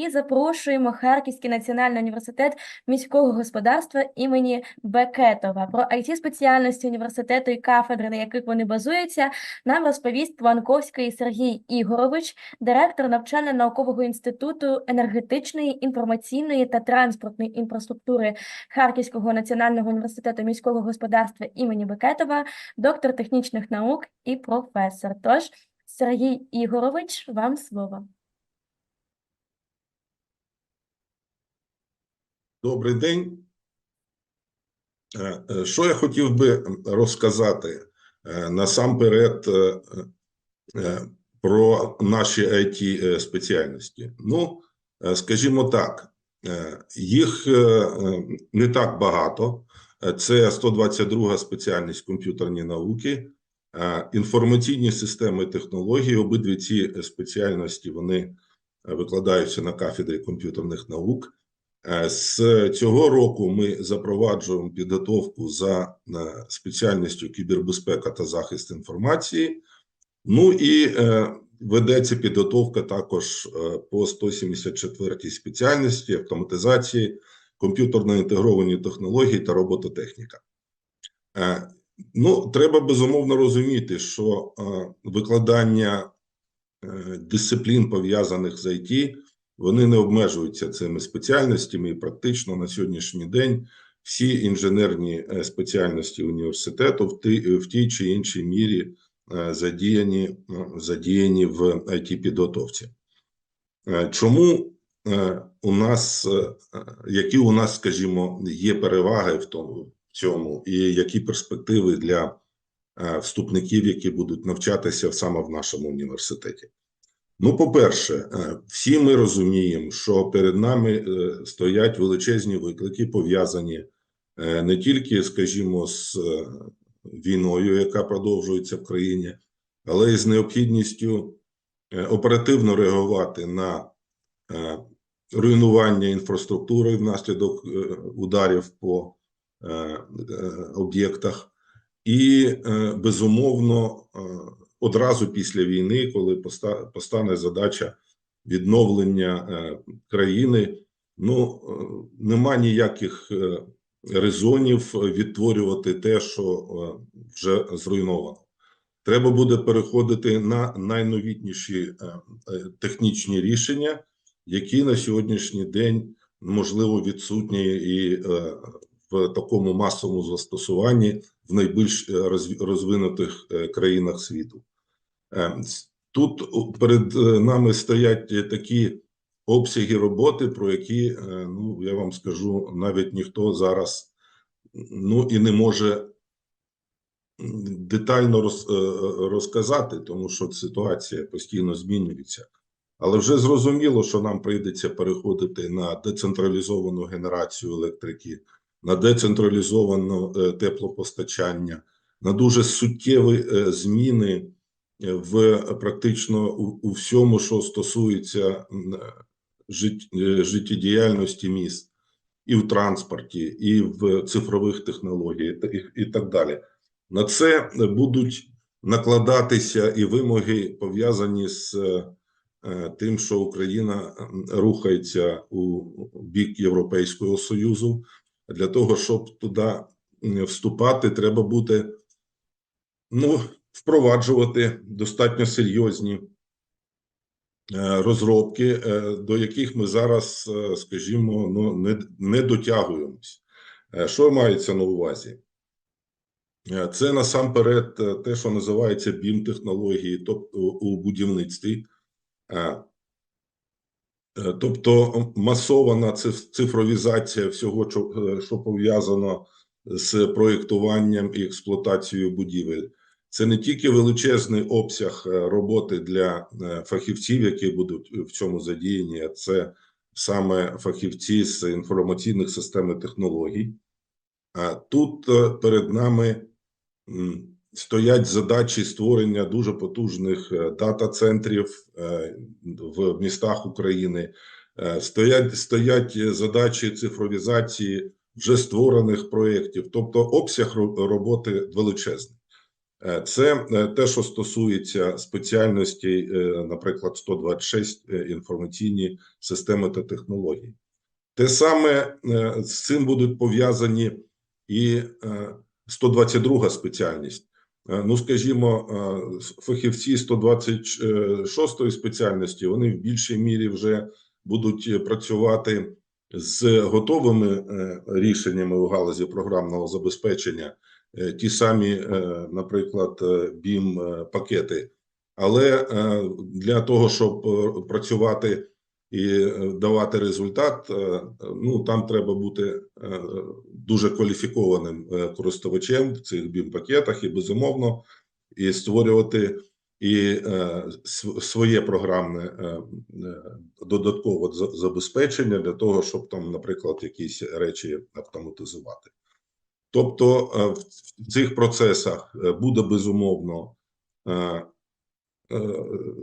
і запрошуємо Харківський національний університет міського господарства імені Бекетова. Про it спеціальності університету і кафедри, на яких вони базуються, нам розповість Планковський Сергій Ігорович, директор навчально-наукового інституту енергетичної, інформаційної та транспортної інфраструктури Харківського національного університету міського господарства імені Бекетова, доктор технічних наук і професор. Тож, Сергій Ігорович, вам слово. Добрий день. Е, е, Що я хотів би розказати Е, насамперед про наші it спеціальності? Ну, скажімо так, їх не так багато. Це 122 спеціальність комп'ютерні науки, інформаційні системи технології. Обидві ці спеціальності вони викладаються на кафедрі комп'ютерних наук. Е, З цього року ми запроваджуємо підготовку за е, спеціальністю кібербезпека та захист інформації. Ну і е, ведеться підготовка також по 174 спеціальності автоматизації, комп'ютерно інтегровані технології та робототехніка. Ну, треба безумовно розуміти, що викладання дисциплін пов'язаних з IT – вони не обмежуються цими спеціальностями, і практично на сьогоднішній день всі інженерні е, спеціальності університету в тій, в тій чи іншій мірі е, задіяні, е, задіяні в it підготовці. Чому у нас, які у нас, скажімо, є переваги в тому в цьому, і які перспективи для вступників, які будуть навчатися саме в нашому університеті? Ну, по-перше, е, всі ми розуміємо, що перед нами е, стоять величезні виклики, пов'язані е, не тільки, скажімо, з війною, яка продовжується в країні, але й з необхідністю оперативно реагувати на руйнування інфраструктури внаслідок ударів по об'єктах, і безумовно. Одразу після війни, коли поста- постане задача відновлення е, країни, ну е, нема ніяких е, резонів відтворювати те, що вже зруйновано. Треба буде переходити на найновітніші технічні рішення, які на сьогоднішній день можливо відсутні і в такому масовому застосуванні в найбільш е, розвинутих е, країнах світу. Е, Тут перед нами стоять такі обсяги роботи, про які, ну я вам скажу, навіть ніхто зараз ну і не може детально роз, розказати, тому що ситуація постійно змінюється. Але вже зрозуміло, що нам прийдеться переходити на децентралізовану генерацію електрики, на децентралізоване теплопостачання, на дуже суттєві е, зміни е, в практично у, всьому, що стосується е, жит, життєдіяльності міст, і в транспорті, і в цифрових технологіях, і, так далі. На це будуть накладатися і вимоги пов'язані з тим, що Україна рухається у бік Європейського Союзу. Для того, щоб туди вступати, треба буде ну, впроваджувати достатньо серйозні е, розробки, е, до яких ми зараз, е, скажімо, ну, не, не дотягуємось. Що мається на увазі? Це насамперед те, що називається BIM-технології, тобто у будівництві. Е, Тобто масована цифровізація всього, що, е, пов'язано з проєктуванням і експлуатацією будівель. Це не тільки величезний обсяг е, роботи для фахівців, які будуть в цьому задіяні, а це саме фахівці з інформаційних систем і технологій. А тут перед нами стоять задачі створення дуже потужних е, дата-центрів е, в містах України. Е, Стоять, стоять задачі цифровізації вже створених проєктів, тобто обсяг роботи величезний. Це те, що стосується спеціальностей, е, наприклад, 126 е, інформаційні системи та технології. Те саме з цим будуть пов'язані і е, 122 спеціальність. Е, Ну, скажімо, е, фахівці 126 спеціальності вони в більшій мірі вже будуть е, працювати з готовими рішеннями у галузі програмного забезпечення, ті самі, наприклад, бім пакети. Але для того, щоб працювати і е, давати результат, е, ну там треба бути е, дуже кваліфікованим користувачем в цих бім-пакетах і безумовно і створювати і своє програмне додаткове забезпечення для того, щоб там, наприклад, якісь речі автоматизувати. Тобто в цих процесах буде безумовно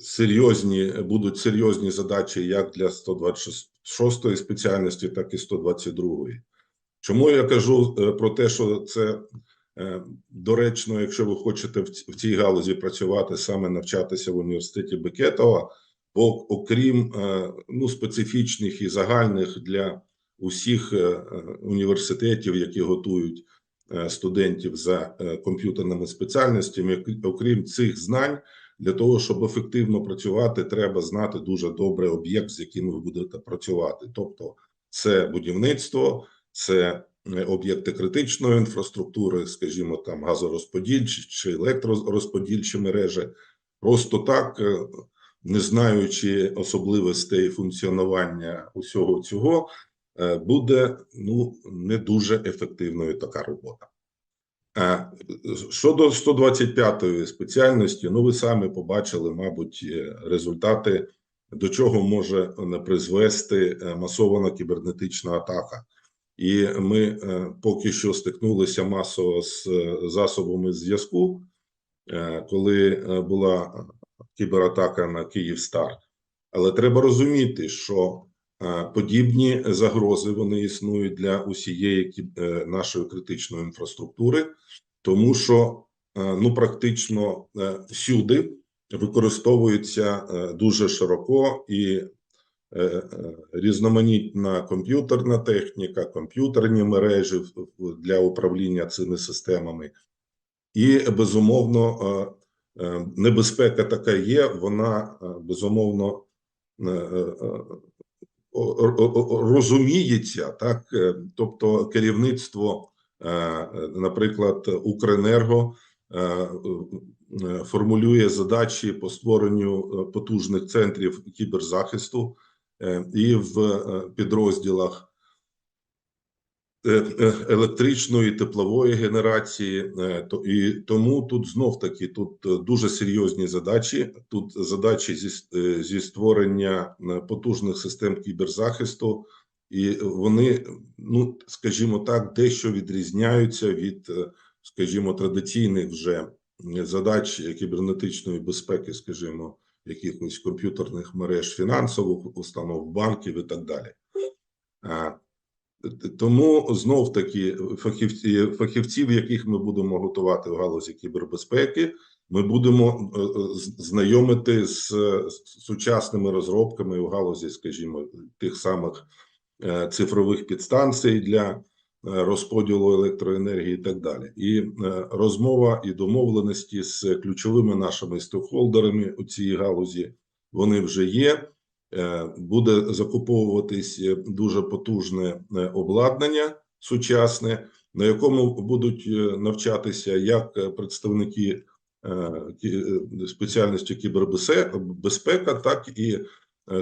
серйозні будуть серйозні задачі як для 126 спеціальності, так і 122. Чому я кажу е, про те, що це е, доречно, якщо ви хочете в цій галузі працювати, саме навчатися в університеті Бекетова, бо окрім е, ну, специфічних і загальних для усіх е, е, університетів, які готують е, студентів за е, комп'ютерними спеціальностями, окрім цих знань, для того, щоб ефективно працювати, треба знати дуже добре об'єкт, з яким ви будете працювати. Тобто, це будівництво, це е, об'єкти критичної інфраструктури, скажімо, там газорозподільчі чи електророзподільчі мережі. Просто так, е, не знаючи особливостей функціонування усього цього, е, буде ну не дуже ефективною така робота. Е, Щодо 125-ї спеціальності, ну ви самі побачили, мабуть, е, результати, до чого може е, призвести масована кібернетична атака. І ми поки що стикнулися масово з засобами зв'язку, коли була кібератака на Київстар. Але треба розуміти, що подібні загрози вони існують для усієї е, нашої критичної інфраструктури, тому що е, ну практично е, всюди використовується е, дуже широко і е, е, різноманітна комп'ютерна техніка, комп'ютерні мережі для управління цими системами. І безумовно, е, е, небезпека така є. Вона е, безумовно е, е, е, розуміється, так е, тобто керівництво, е, наприклад, Укренерго е, формулює задачі по створенню потужних центрів кіберзахисту і в підрозділах електричної теплової генерації, е, то і тому тут знов таки тут е, дуже серйозні задачі. Тут задачі зі, е, зі створення е, потужних систем кіберзахисту, і вони, ну скажімо так, дещо відрізняються від, е, скажімо, традиційних вже е, задач кібернетичної безпеки, скажімо, якихось комп'ютерних мереж фінансових установ, банків і так далі. Тому знов таки фахівці, фахівців, яких ми будемо готувати в галузі кібербезпеки, ми будемо е, е, знайомити з сучасними розробками в галузі, скажімо, тих самих е, цифрових підстанцій для розподілу електроенергії і так далі. І розмова і домовленості з ключовими нашими стейкхолдерами у цій галузі вони вже є. Е, буде закуповуватись е, дуже потужне е, обладнання сучасне, на якому будуть навчатися як представники спеціальності кібербезпека, так і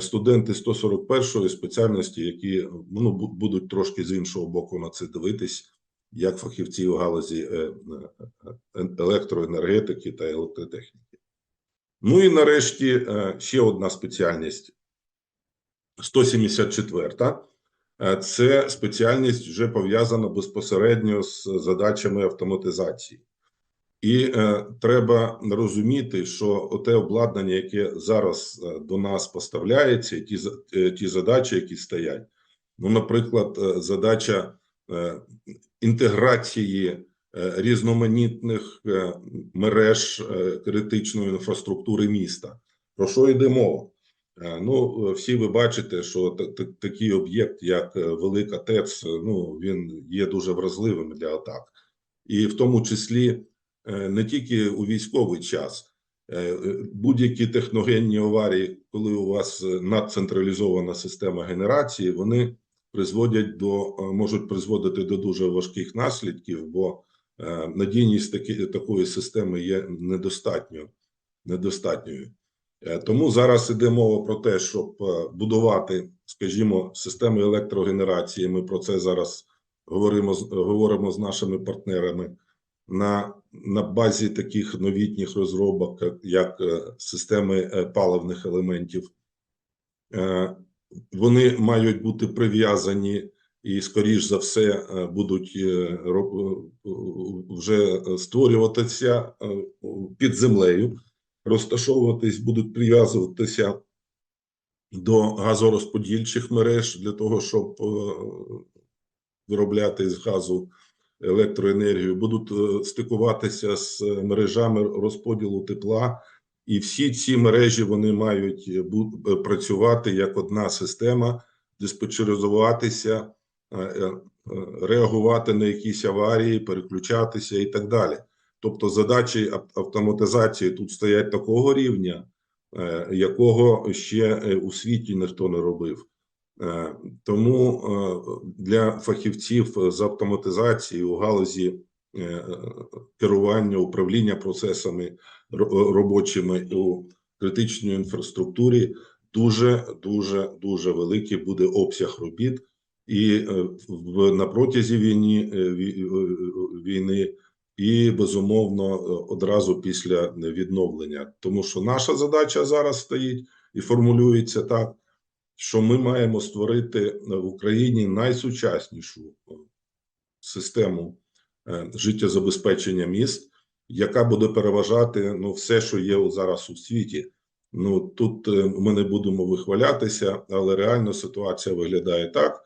студенти 141-ї спеціальності, які ну, будуть трошки з іншого боку на це дивитись, як фахівці у галузі електроенергетики та електротехніки. Ну і нарешті ще одна спеціальність 174 Е, це спеціальність вже пов'язана безпосередньо з задачами автоматизації. І е, треба розуміти, що те обладнання, яке зараз е, до нас поставляється, ті, е, ті задачі, які стоять, ну, наприклад, задача е, інтеграції е, різноманітних е, мереж е, критичної інфраструктури міста. Про що йде мова? Е, Ну, е, всі ви бачите, що та- та- такий об'єкт, як е, Велика ТЕЦ, ну він є дуже вразливим для атак, і в тому числі не тільки у військовий час. Будь-які техногенні аварії, коли у вас надцентралізована система генерації, вони призводять до можуть призводити до дуже важких наслідків, бо надійність такої системи є недостатньо недостатньою. Е, Тому зараз іде мова про те, щоб е, будувати, скажімо, системи електрогенерації. Ми про це зараз говоримо говоримо з нашими партнерами на, на базі таких новітніх розробок, як- як е, системи е, паливних елементів. Е, Вони мають бути прив'язані і, скоріш за все, е, будуть е, е, вже створюватися е, під землею розташовуватись, будуть прив'язуватися до газорозподільчих мереж для того, щоб е, виробляти з газу електроенергію, будуть е, стикуватися з мережами розподілу тепла, і всі ці мережі вони мають е, працювати як одна система, диспетчеризуватися, реагувати на якісь аварії, переключатися і так далі. Тобто задачі ав- автоматизації тут стоять такого рівня, е, якого ще е, у світі ніхто не робив. Е, Тому для фахівців з автоматизації у галузі керування, управління процесами робочими у критичній інфраструктурі дуже дуже дуже великий буде обсяг робіт, і на протязі війні ві- е, війни і безумовно е, одразу після відновлення. Тому що наша задача зараз стоїть і формулюється так, що ми маємо створити в Україні найсучаснішу е, систему е, життєзабезпечення міст, яка буде переважати ну все, що є зараз у світі. Ну тут е, ми не будемо вихвалятися, але реально ситуація виглядає так,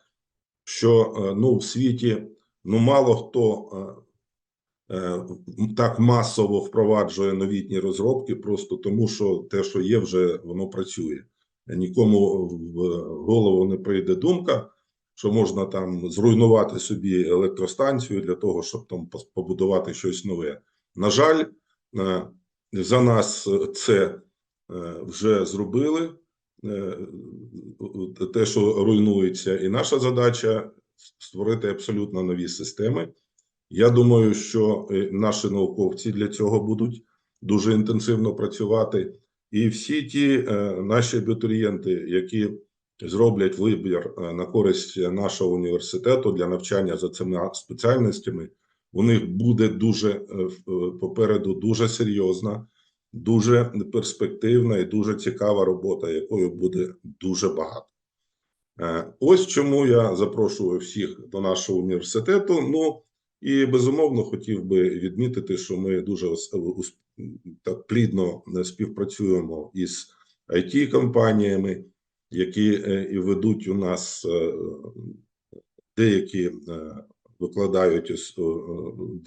що е, ну в світі ну мало хто е, е, так масово впроваджує новітні розробки, просто тому що те, що є, вже воно працює. Нікому в голову не прийде думка, що можна там зруйнувати собі електростанцію для того, щоб там побудувати щось нове. На жаль, е, за нас це е, вже зробили. Е, Те, що руйнується, і наша задача створити абсолютно нові системи. Я думаю, що е, наші науковці для цього будуть дуже інтенсивно працювати. І всі ті е, наші абітурієнти, які зроблять вибір е, на користь нашого університету для навчання за цими спеціальностями, у них буде дуже попереду дуже серйозна, дуже перспективна і дуже цікава робота, якою буде дуже багато. Ось чому я запрошую всіх до нашого університету. Ну і безумовно хотів би відмітити, що ми дуже так плідно е, співпрацюємо із it компаніями які е, ведуть у нас е, деякі е, викладають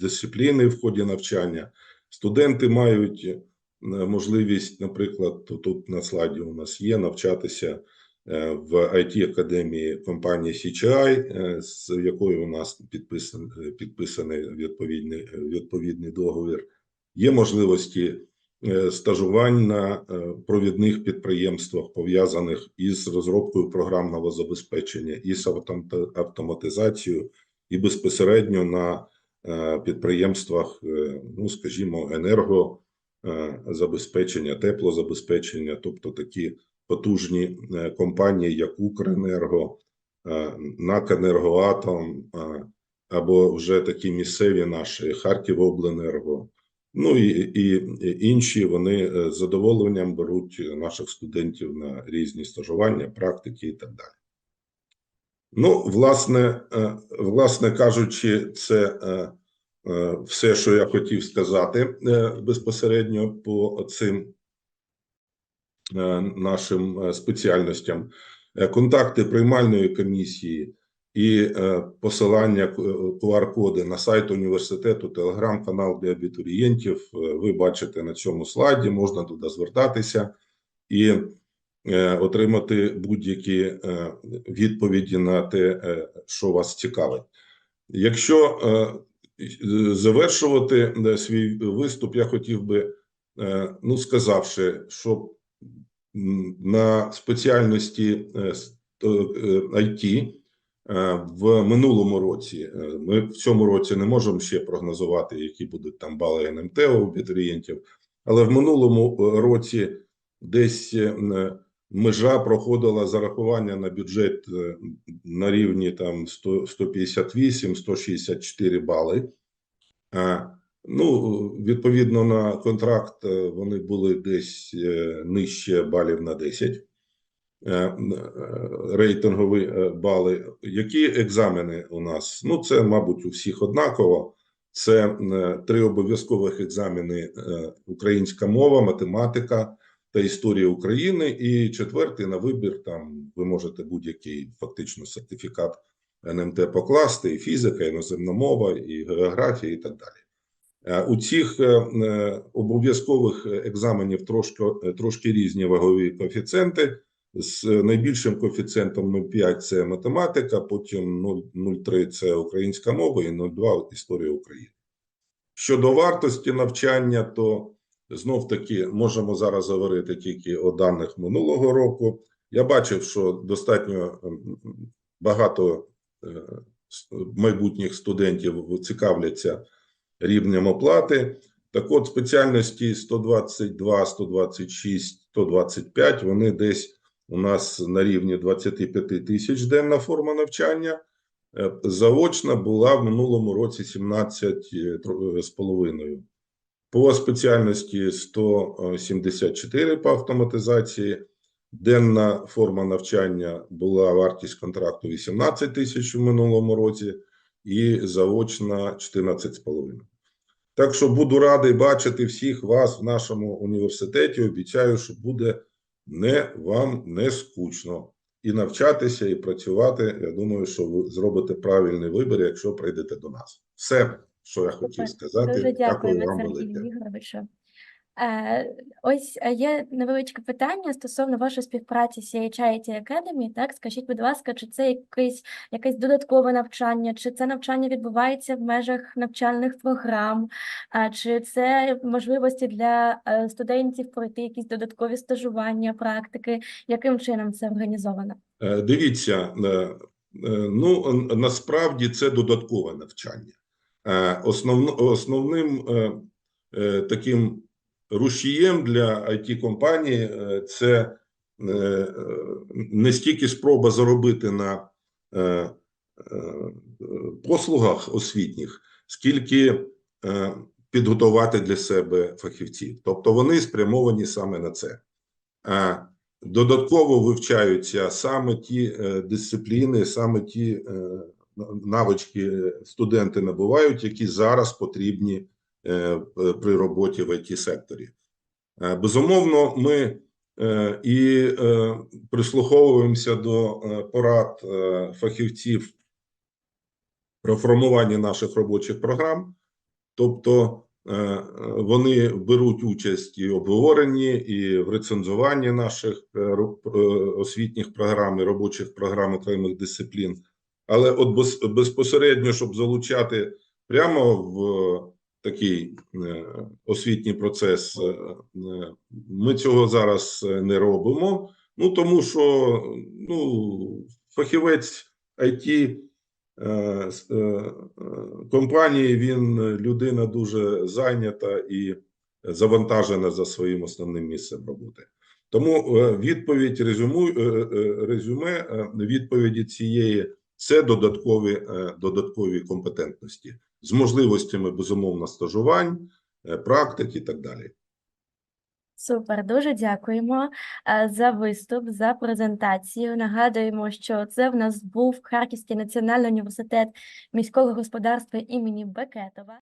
дисципліни в ході навчання. Студенти мають е, можливість, наприклад, тут- на слайді у нас є навчатися е, в it академії компанії CGI, е, з якою у нас підписаний підписаний відповідний відповідний договір. Є можливості е, стажувань на е, провідних підприємствах, пов'язаних із розробкою програмного забезпечення, із автом- автоматизацією, і безпосередньо на е, підприємствах, е, ну скажімо, енерго е, теплозабезпечення, тобто такі потужні е, компанії, як Укренерго, е, НАК «Енергоатом», е, або вже такі місцеві наші Харківобленерго. Ну і, і, інші вони з задоволенням беруть наших студентів на різні стажування, практики і так далі. Ну, власне, власне кажучи, це все, що я хотів сказати безпосередньо по цим нашим е, спеціальностям. Е, Контакти приймальної комісії і е, посилання QR-коди на сайт університету, телеграм-канал для абітурієнтів. е, Ви бачите на цьому слайді, можна туди звертатися і е, отримати будь-які е, відповіді на те, е, що вас цікавить. Якщо е, завершувати е, свій виступ, я хотів би, е, ну, сказавши, що на спеціальності е, то, е, IT е, в минулому році, е, ми в цьому році не можемо ще прогнозувати, які будуть там бали НМТ у абітурієнтів, але в минулому е, році десь е, межа проходила зарахування на бюджет е, на рівні там 100, 158, 164 бали. Ну, відповідно на контракт, е, вони були десь е, нижче балів на 10 е, рейтингові бали. Які екзамени у нас? Ну, це, мабуть, у всіх однаково. Це три обов'язкових екзамени: українська мова, математика та історія України. І четвертий на вибір. Там ви можете будь-який фактично сертифікат НМТ покласти: і фізика, іноземна мова, і географія, і так далі. Е, У цих е, е, обов'язкових екзаменів трошки, трошки різні вагові коефіцієнти. З найбільшим коефіцієнтом 0,5 – це математика, потім 0,03 – це українська мова і 0,2 – історія України. Щодо вартості навчання, то знов таки можемо зараз говорити тільки о даних минулого року. Я бачив, що достатньо багато майбутніх студентів цікавляться рівнем оплати. Так от, спеціальності 122, 126, 125, вони десь у нас на рівні 25 тисяч денна форма навчання. Е, Заочна була в минулому році 17 е, е. По спеціальності 174 по автоматизації. Денна форма навчання була вартість контракту 18 тисяч у минулому році і заочна 14,5. Так що буду радий бачити всіх вас в нашому університеті. Обіцяю, що буде не вам не скучно і навчатися, і працювати. Я думаю, що ви зробите правильний вибір, якщо прийдете до нас. Все, що я хотів сказати. Дуже Дякую дякуємо, вам велике. Е, ось е, є невеличке питання стосовно вашої співпраці з CHI IT Academy. Так, скажіть, будь ласка, чи це якесь, якесь додаткове навчання, чи це навчання відбувається в межах навчальних програм, чи це можливості для е, студентів пройти якісь додаткові стажування, практики? Яким чином це організовано? Е, Дивіться, е, ну насправді це додаткове навчання. Основно, основним таким рушієм для it компанії е, це е, не стільки спроба заробити на е, послугах освітніх, скільки підготувати для себе фахівців. Тобто вони спрямовані саме на це. Додатково вивчаються саме ті дисципліни, саме ті навички студенти набувають, які зараз потрібні при роботі в it секторі. Е, Безумовно, ми е, і е, прислуховуємося до е, порад е, фахівців про формування наших робочих програм. Тобто е, е, вони беруть участь і в обговоренні, і в рецензуванні наших е, е, освітніх програм і робочих програм окремих дисциплін. Але от безпосередньо, щоб залучати прямо в такий е, освітній процес, е, е, ми цього зараз не робимо. Ну тому що ну, фахівець IT компанії він людина дуже зайнята і завантажена за своїм основним місцем роботи. Тому відповідь резюму, резюме відповіді цієї це додаткові, додаткові компетентності з можливостями безумовно стажувань, е, практик і так далі. Супер, дуже дякуємо е, за виступ, за презентацію. Нагадуємо, що це в нас був Харківський національний університет міського господарства імені Бекетова.